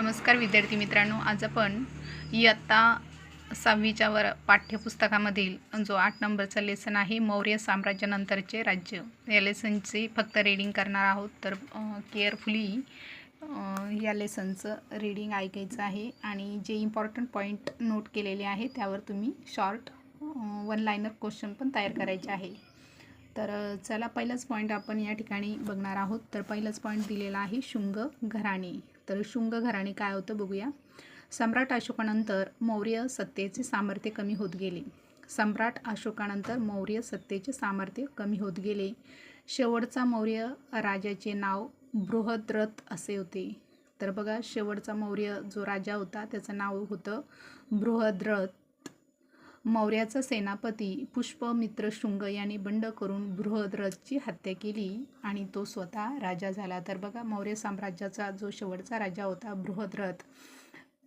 नमस्कार विद्यार्थी मित्रांनो आज आपण इयत्ता सहावीच्या वर पाठ्यपुस्तकामधील जो आठ नंबरचा लेसन आहे मौर्य साम्राज्यानंतरचे राज्य या लेसनचे फक्त रीडिंग करणार आहोत. तर केअरफुली या लेसनचं रीडिंग ऐकायचं आहे आणि जे इम्पॉर्टंट पॉईंट नोट केलेले आहे त्यावर तुम्ही शॉर्ट वन लाईनर क्वेश्चन पण तयार करायचे आहे. तर चला पहिलाच पॉईंट आपण या ठिकाणी बघणार आहोत. तर पहिलाच पॉईंट दिलेला आहे शुंग घराणे. तर शुंग घराणे काय होतं बघूया. सम्राट अशोकानंतर मौर्य सत्तेचे सामर्थ्य कमी होत गेले. सम्राट अशोकानंतर मौर्य सत्तेचे सामर्थ्य कमी होत गेले. शेवटचा मौर्य राजाचे नाव बृहद्रथ असे होते. तर बघा शेवटचा मौर्य जो राजा होता त्याचं नाव होतं बृहद्रथ. मौर्याचा सेनापती पुष्पमित्र शृंग याने बंड करून बृहद्रथची हत्या केली आणि तो स्वतः राजा झाला. तर बघा मौर्य साम्राज्याचा जो शेवटचा राजा होता बृहद्रथ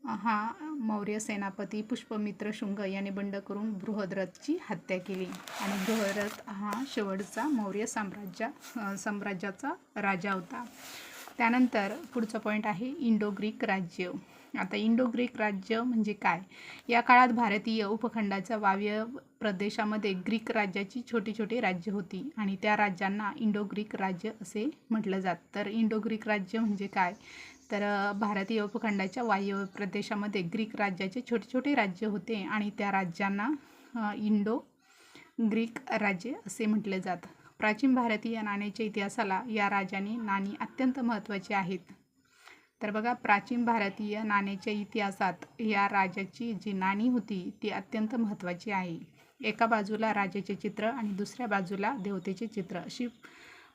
हा मौर्य सेनापती पुष्पमित्र शृंग याने बंड करून बृहद्रथची हत्या केली. आणि बृहद्रथ हा शेवटचा मौर्य साम्राज्या साम्राज्याचा राजा होता. त्यानंतर पुढचा पॉईंट आहे इंडो ग्रीक राज्य. आता इंडो ग्रीक राज्य म्हणजे काय? या काळात भारतीय उपखंडाच्या वाव्य प्रदेशामध्ये ग्रीक राज्याची छोटी छोटी राज्य होती आणि त्या राज्यांना इंडो ग्रीक राज्य असे म्हटलं जात. तर इंडो ग्रीक राज्य म्हणजे काय? तर भारतीय उपखंडाच्या वायव्य प्रदेशामध्ये ग्रीक राज्याचे छोटे छोटे राज्य होते आणि त्या राज्यांना इंडो ग्रीक राज्य असे म्हटले जात. प्राचीन भारतीय नाण्याच्या इतिहासाला या राजांनी नाणी अत्यंत महत्त्वाची आहेत. तर बघा प्राचीन भारतीय नाण्याच्या इतिहासात या राजाची जी नाणी होती ती अत्यंत महत्त्वाची आहे. एका बाजूला राजाचे चित्र आणि दुसऱ्या बाजूला देवतेचे चित्र अशी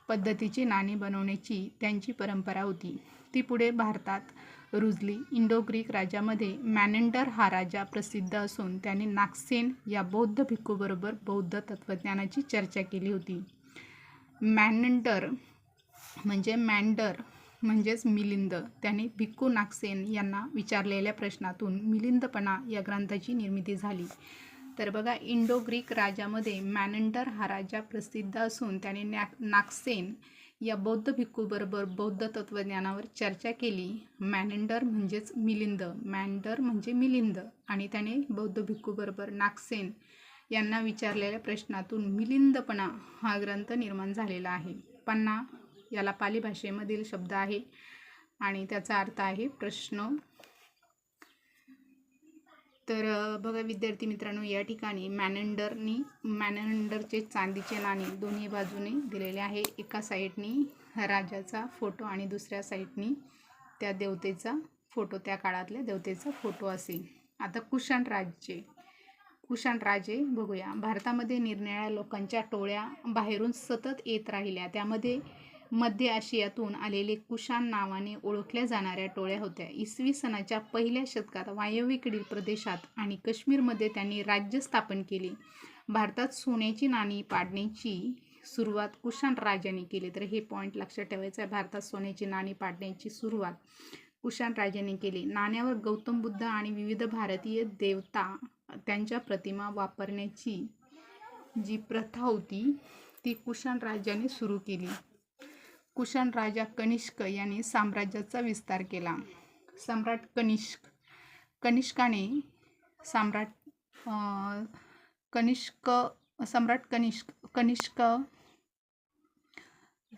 पद्धतीची नाणी बनवण्याची त्यांची परंपरा होती. ती पुढे भारतात रुजली. इंडो ग्रीक राजामध्ये मॅनेंडर हा राजा प्रसिद्ध असून त्याने नागसेन या बौद्ध भिक्खूबरोबर बौद्ध तत्त्वज्ञानाची चर्चा केली होती. मॅनेंडर म्हणजे मॅन्डर म्हणजेच मिलिंद. त्याने भिक्खू नागसेन यांना विचारलेल्या प्रश्नातून मिलिंदपणा या ग्रंथाची निर्मिती झाली. तर बघा इंडो ग्रीक राजामध्ये मॅनेंडर हा राजा प्रसिद्ध असून त्याने नॅक नागसेन या बौद्ध भिक्खूबरोबर बौद्ध तत्त्वज्ञानावर चर्चा केली. मॅनेंडर म्हणजेच मिलिंद. मॅन्डर म्हणजे मिलिंद. आणि त्याने बौद्ध भिक्खूबरोबर नागसेन यांना विचारलेल्या प्रश्नातून मिलिंदपणा हा ग्रंथ निर्माण झालेला आहे. पन्ना याला पाली भाषेमधील शब्द आहे आणि त्याचा अर्थ आहे प्रश्न. तर बघा विद्यार्थी मित्रांनो या ठिकाणी मॅनेंडरनी मॅनेंडरचे चांदीचे नाणे दोन्ही बाजूने दिलेले आहे. एका साईडनी राजाचा फोटो आणि दुसऱ्या साईडनी त्या देवतेचा फोटो त्या काळातल्या देवतेचा फोटो असेल. आता कुशाण राज्य कुशाण राजे बघूया. भारतामध्ये निरनिळ्या लोकांच्या टोळ्या बाहेरून सतत येत राहिल्या. त्यामध्ये मध्य आशियातून आलेले कुशान नावाने ओळखल्या जाणाऱ्या टोळ्या होत्या. इसवी सनाच्या पहिल्या शतकात वायव्येकडील प्रदेशात आणि काश्मीरमध्ये त्यांनी राज्य स्थापन केले. भारतात सोन्याची नाणी पाडण्याची सुरुवात कुशाण राजाने केली. तर हे पॉईंट लक्षात ठेवायचं आहे. भारतात सोन्याची नाणी पाडण्याची सुरुवात कुशाण राजाने केली. नाण्यावर गौतम बुद्ध आणि विविध भारतीय देवता त्यांच्या प्रतिमा वापरण्याची जी प्रथा होती ती कुशाण राजाने सुरू केली. कुशाण राजा कनिष्क यांनी साम्राज्याचा विस्तार केला. सम्राट कनिष्क कनिष्काने सम्राट कनिष्क सम्राट कनिष्क कनिष्क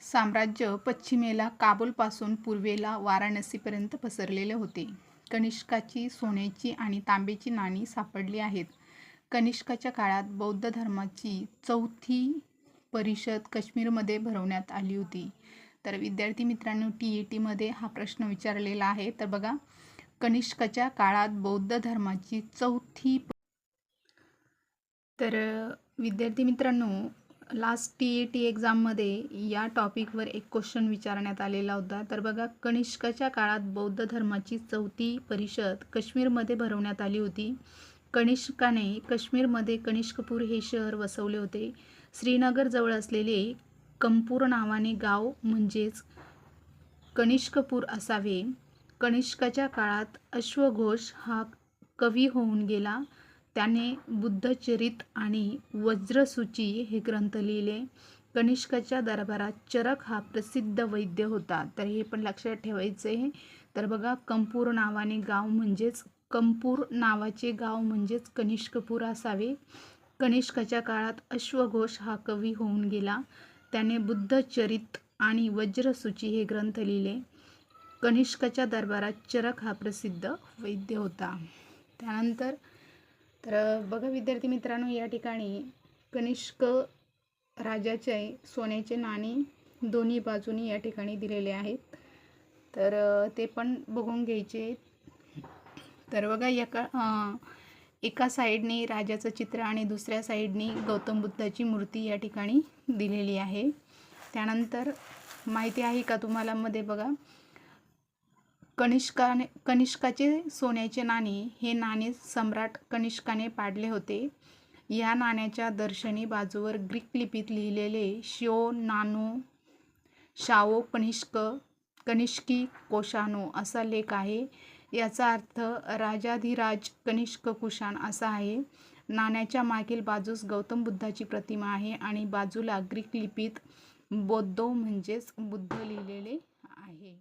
साम्राज्य पश्चिमेला काबूलपासून पूर्वेला वाराणसीपर्यंत पसरलेले होते. कनिष्काची सोन्याची आणि तांब्याची नाणी सापडली आहेत. कनिष्काच्या काळात बौद्ध धर्माची चौथी परिषद काश्मीरमध्ये भरवण्यात आली होती. तर विद्यार्थी मित्रांनो टी ई टीमध्ये हा प्रश्न विचारलेला आहे. तर बघा कनिष्काच्या काळात बौद्ध धर्माची चौथी तर विद्यार्थी मित्रांनो लास्ट टी ई टी एक्झाममध्ये या टॉपिकवर एक क्वेश्चन विचारण्यात आलेला होता. तर बघा कनिष्काच्या काळात बौद्ध धर्माची चौथी परिषद काश्मीरमध्ये भरवण्यात आली होती. कनिष्काने काश्मीरमध्ये कनिष्कपूर हे शहर वसवले होते. श्रीनगरजवळ असलेले कंपूर नावाने गाव म्हणजेच कनिष्कपूर असावे. कनिष्काच्या काळात अश्वघोष हा कवी होऊन गेला. त्याने बुद्धचरित आणि वज्रसूची हे ग्रंथ लिहिले. कनिष्काच्या दरबारात चरक हा प्रसिद्ध वैद्य होता. तर हे पण लक्षात ठेवायचं आहे. तर बघा कंपूर नावाने गाव म्हणजेच कंपूर नावाचे गाव म्हणजेच कनिष्कपूर असावे. कनिष्काच्या काळात अश्वघोष हा कवी होऊन गेला. त्याने बुद्धचरित आणि वज्रसूची हे ग्रंथ लिहिले. कनिष्काच्या दरबारात चरक हा प्रसिद्ध वैद्य होता. त्यानंतर तर बघा विद्यार्थी मित्रांनो या ठिकाणी कनिष्क राजाचे सोन्याचे नाणी दोन्ही बाजूनी या ठिकाणी दिलेले आहेत. तर ते पण बघून घ्यायचे. तर बघा एका का एका साईडने राजाचं चित्र आणि दुसऱ्या साईडने गौतम बुद्धाची मूर्ती या ठिकाणी दिलेली आहे. त्यानंतर माहिती आहे का तुम्हाला मध्ये बघा. कनिष्काने कनिष्काचे सोन्याचे नाणे हे नाणे सम्राट कनिष्काने पाडले होते. या नाण्याच्या दर्शनी बाजूवर ग्रीक लिपीत लिहिलेले शो नानो शाओ कनिष्क कनिष्की कोशानो असा लेख आहे. याचा अर्थ राजाधिराज कनिष्क कुशाण असा आहे. नाण्याच्या मागील बाजूस गौतम बुद्धाची प्रतिमा आहे आणि बाजूला ग्रीक लिपीत बौद्धो म्हणजेच बुद्ध लिहिलेले आहे.